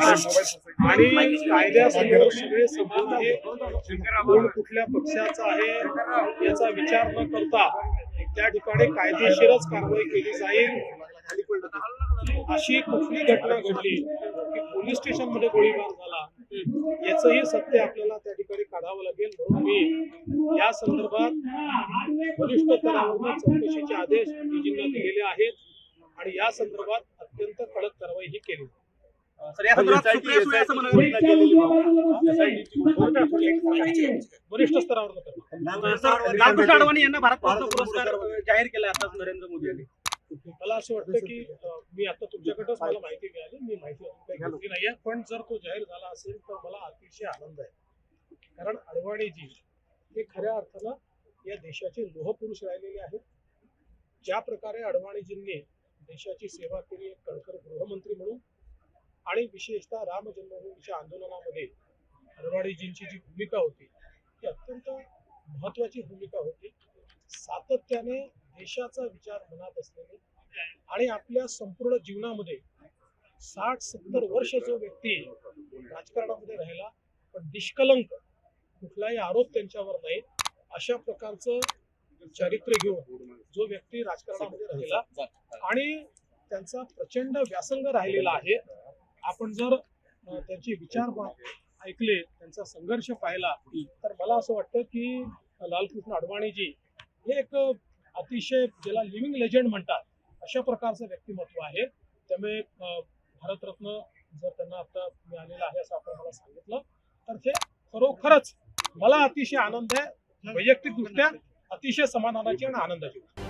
आणि कोण कुठल्या पक्षाचा आहे याचा विचार न करता त्या ठिकाणी कायदेशीरच कारवाई केली जाईल. अशी कुठली घटना घडली की पोलीस स्टेशनमध्ये गोळीबार झाला याचंही सत्य आपल्याला त्या ठिकाणी काढावं लागेल. म्हणून मी या संदर्भात वरिष्ठ स्तरावरून चौकशीचे आदेश डीजींना दिलेले आहेत आणि या संदर्भात अत्यंत कडक कारवाई ही केली वरिष्ठ स्तरावर लालकृष्ण अडवाणी यांना भारत रत्न पुरस्कार जाहीर केला आताच नरेंद्र मोदी यांनी. मला असं वाटतं की मी आता तुमच्याकडेच मला माहिती मिळाली. मी माहिती घेतली नाहीये पण जर तो जाहीर झाला असेल तर मला अतिशय आनंद आहे. कारण अडवाणीजी हे खऱ्या अर्थानं या देशाचे लोहपुरुष राहिलेले आहेत. ज्या प्रकारे अडवाणीजींनी देशाची सेवा केली एक कणखर गृहमंत्री म्हणून आणि विशेषतः राम जन्मभूमीच्या आंदोलनामध्ये अडवाणीजींची जी भूमिका होती ती अत्यंत महत्वाची भूमिका होती. सातत्याने देशाचा विचार मनात असलेले आणि आपल्या संपूर्ण जीवनामध्ये साठ सत्तर वर्ष जो व्यक्ती राजकारणामध्ये राहिला पण निष्कलंक कुठलाही आरोप त्यांच्यावर नाही अशा प्रकारचं चारित्र्य घेऊन जो व्यक्ती राजकारणामध्ये राहिला आणि त्यांचा प्रचंड व्यासंग राहिलेला आहे आपण जर त्यांची विचार ऐकले त्यांचा संघर्ष पाहिला तर मला असं वाटतं की लालकृष्ण अडवाणीजी हे एक अतिशय ज्याला लिव्हिंग लेजंड म्हणतात अशा प्रकारचं व्यक्तिमत्व आहे त्यामुळे भारतरत्न जर त्यांना आता मिळालेला आहे असं आपण मला सांगितलं तर ते खरोखरच मला अतिशय आनंद आहे वैयक्तिकदृष्ट्या अतिशय समाधानाची आणि आनंदाची गोष्ट.